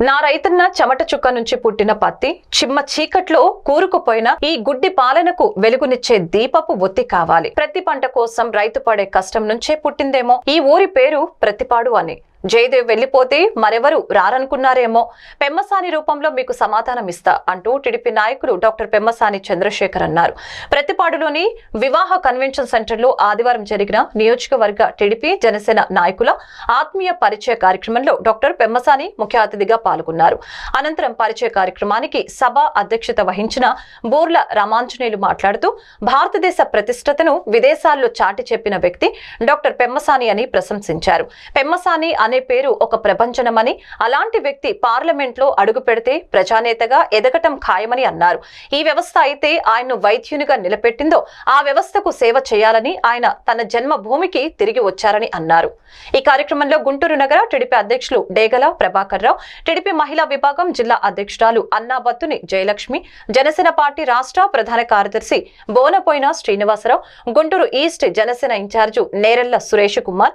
నా రైతన్న చెమట చుక్క నుంచి పుట్టిన పత్తి చిమ్మ చీకట్లో కూరుకుపోయిన ఈ గుడ్డి పాలనకు వెలుగునిచ్చే దీపపు ఒత్తి కావాలి. ప్రతి పంట కోసం రైతు పడే కష్టం నుంచే పుట్టిందేమో. ఈ ఊరి పేరు ప్రతిపాడు అని. జయదేవ్ వెళ్ళిపోతే మరెవరు రారనుకున్నారేమో. పెమ్మసాని రూపంలో మీకు సమాధానం ఇస్తా అంటూ టీడీపీ నాయకులు డాక్టర్ పెమ్మసాని చంద్రశేఖర్ అన్నారు. ప్రతిపాడులోని వివాహ కన్వెన్షన్ సెంటర్లో ఆదివారం జరిగిన నియోజకవర్గ టీడీపీ జనసేన నాయకుల ఆత్మీయ పరిచయ కార్యక్రమంలో డాక్టర్ పెమ్మసాని ముఖ్య అతిథిగా పాల్గొన్నారు. అనంతరం పరిచయ కార్యక్రమానికి సభ అధ్యక్షత వహించిన బోర్ల రామాంజనేయులు మాట్లాడుతూ భారతదేశ ప్రతిష్టతను విదేశాల్లో చాటి చెప్పిన వ్యక్తి డాక్టర్ పెమ్మసాని అని ప్రశంసించారు. పెమ్మసాని అనే పేరు ఒక ప్రపంచనమని అలాంటి వ్యక్తి పార్లమెంట్లో అడుగు పెడితే ప్రజానేతగా ఎదగటం ఖాయమని అన్నారు. ఈ వ్యవస్థ అయితే ఆయన్ను వైద్యునిగా నిలబెట్టిందో ఆ వ్యవస్థకు సేవ చేయాలని ఆయన తన జన్మ భూమికి తిరిగి వచ్చారని అన్నారు. ఈ కార్యక్రమంలో గుంటూరు నగర టీడీపీ అధ్యక్షులు డేగల ప్రభాకర్ రావు టీడీపీ మహిళా విభాగం జిల్లా అధ్యక్షురాలు అన్నాబత్తుని జయలక్ష్మి జనసేన పార్టీ రాష్ట్ర ప్రధాన కార్యదర్శి బోనపోయిన శ్రీనివాసరావు గుంటూరు ఈస్ట్ జనసేన ఇన్ఛార్జు నేరెళ్ళ సురేష్ కుమార్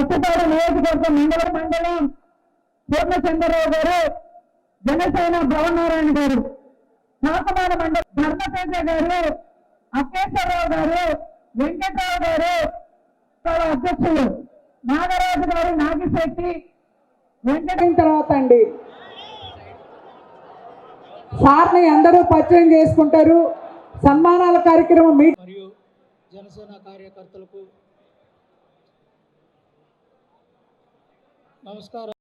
పచ్చపాడు నియోజకవర్గం మండల మండలం పూర్ణచంద్రరావు గారు జనసేన భవనారాయణ గారు శాసమాన మండలం ధర్మతేజ గారు అక్కేశ్వరరావు గారు వెంకట్రావు గారు అధ్యక్షులు నాగరాజు గారు నాగిశెట్టి వెంకటైన తర్వాత అండి. సార్ని అందరూ పరిచయం చేసుకుంటారు. సన్మానాల కార్యక్రమం మీ మరియు జనసేన కార్యకర్తలకు నమస్కారం.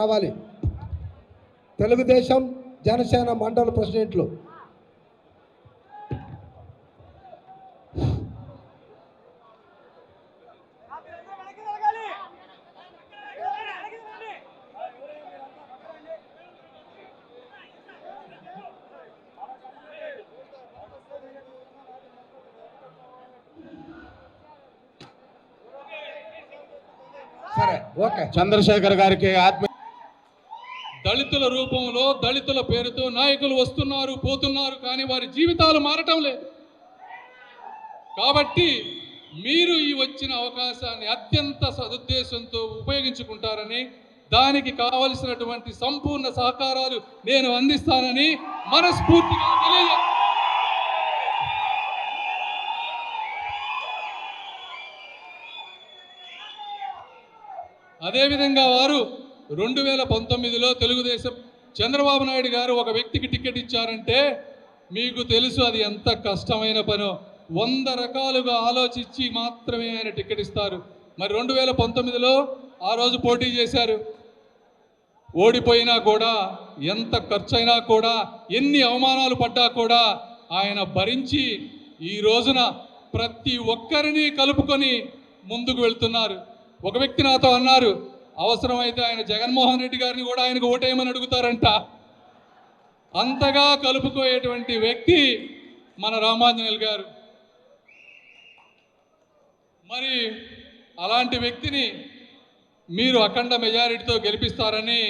రావాలి. తెలుగుదేశం జనసేన మండల ప్రెసిడెంట్లు. సరే ఓకే. చంద్రశేఖర్ గారికి ఆత్మ దళితుల రూపంలో దళితుల పేరుతో నాయకులు వస్తున్నారు పోతున్నారు కానీ వారి జీవితాలు మారటం లేదు. కాబట్టి మీరు ఈ వచ్చిన అవకాశాన్ని అత్యంత సదుద్దేశంతో ఉపయోగించుకుంటారని దానికి కావలసినటువంటి సంపూర్ణ సహకారాలు నేను అందిస్తానని మనస్ఫూర్తిగా తెలియజే అదేవిధంగా వారు రెండు వేల పంతొమ్మిదిలో తెలుగుదేశం చంద్రబాబు నాయుడు గారు ఒక వ్యక్తికి టికెట్ ఇచ్చారంటే మీకు తెలుసు అది ఎంత కష్టమైన పనో. వంద రకాలుగా ఆలోచించి మాత్రమే ఆయన టికెట్ ఇస్తారు. మరి రెండు వేల పంతొమ్మిదిలో ఆ రోజు పోటీ చేశారు. ఓడిపోయినా కూడా ఎంత ఖర్చైనా కూడా ఎన్ని అవమానాలు పడ్డా కూడా ఆయన భరించి ఈ రోజున ప్రతి ఒక్కరిని కలుపుకొని ముందుకు వెళ్తున్నారు. ఒక వ్యక్తి నాతో అన్నారు అవసరమైతే ఆయన జగన్మోహన్ రెడ్డి గారిని కూడా ఆయనకు ఓటేయమని అడుగుతారంట. అంతగా కలుపుకోయేటువంటి వ్యక్తి మన రామాంజనేయులు గారు. మరి అలాంటి వ్యక్తిని మీరు అఖండ మెజారిటీతో గెలిపిస్తారని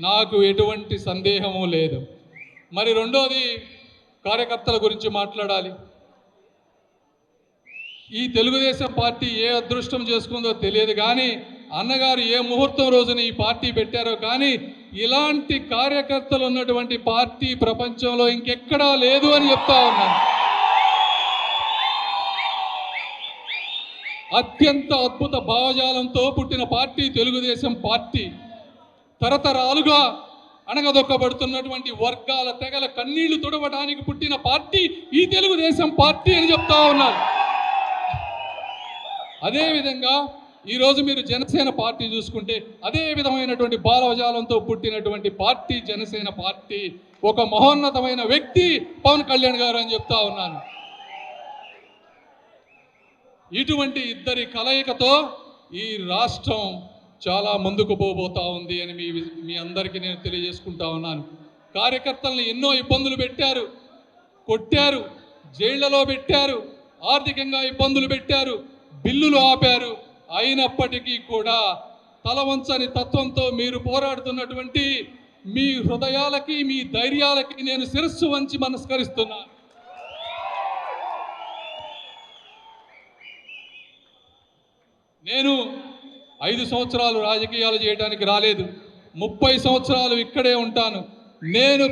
నాకు ఎటువంటి సందేహము లేదు. మరి రెండోది కార్యకర్తల గురించి మాట్లాడాలి. ఈ తెలుగుదేశం పార్టీ ఏ అదృష్టం చేసుకుందో తెలియదు కానీ అన్నగారు ఏ ముహూర్తం రోజున ఈ పార్టీ పెట్టారో కానీ ఇలాంటి కార్యకర్తలు ఉన్నటువంటి పార్టీ ప్రపంచంలో ఇంకెక్కడా లేదు అని చెప్తా ఉన్నాను. అత్యంత అద్భుత భావజాలంతో పుట్టిన పార్టీ తెలుగుదేశం పార్టీ. తరతరాలుగా అణగదొక్కబడుతున్నటువంటి వర్గాల తెగల కన్నీళ్ళు తుడవడానికి పుట్టిన పార్టీ ఈ తెలుగుదేశం పార్టీ అని చెప్తా ఉన్నారు అదేవిధంగా ఈరోజు మీరు జనసేన పార్టీ చూసుకుంటే అదే విధమైనటువంటి బాలవజాలంతో పుట్టినటువంటి పార్టీ జనసేన పార్టీ ఒక మహోన్నతమైన వ్యక్తి పవన్ కళ్యాణ్ గారు అని చెప్తా ఉన్నాను. ఇటువంటి ఇద్దరి కలయికతో ఈ రాష్ట్రం చాలా ముందుకు పోబోతా ఉంది అని మీ మీ అందరికీ నేను తెలియజేసుకుంటా ఉన్నాను. కార్యకర్తలను ఎన్నో ఇబ్బందులు పెట్టారు కొట్టారు జైళ్ళలో పెట్టారు ఆర్థికంగా ఇబ్బందులు పెట్టారు బిల్లులు ఆపారు అయినప్పటికీ కూడా తలవంచని తత్వంతో మీరు పోరాడుతున్నటువంటి మీ హృదయాలకి మీ ధైర్యాలకి నేను శిరస్సు వంచి మనస్కరిస్తున్నాను నేను ఐదు సంవత్సరాలు రాజకీయాలు చేయడానికి రాలేదు. ముప్పై సంవత్సరాలు ఇక్కడే ఉంటాను. నేను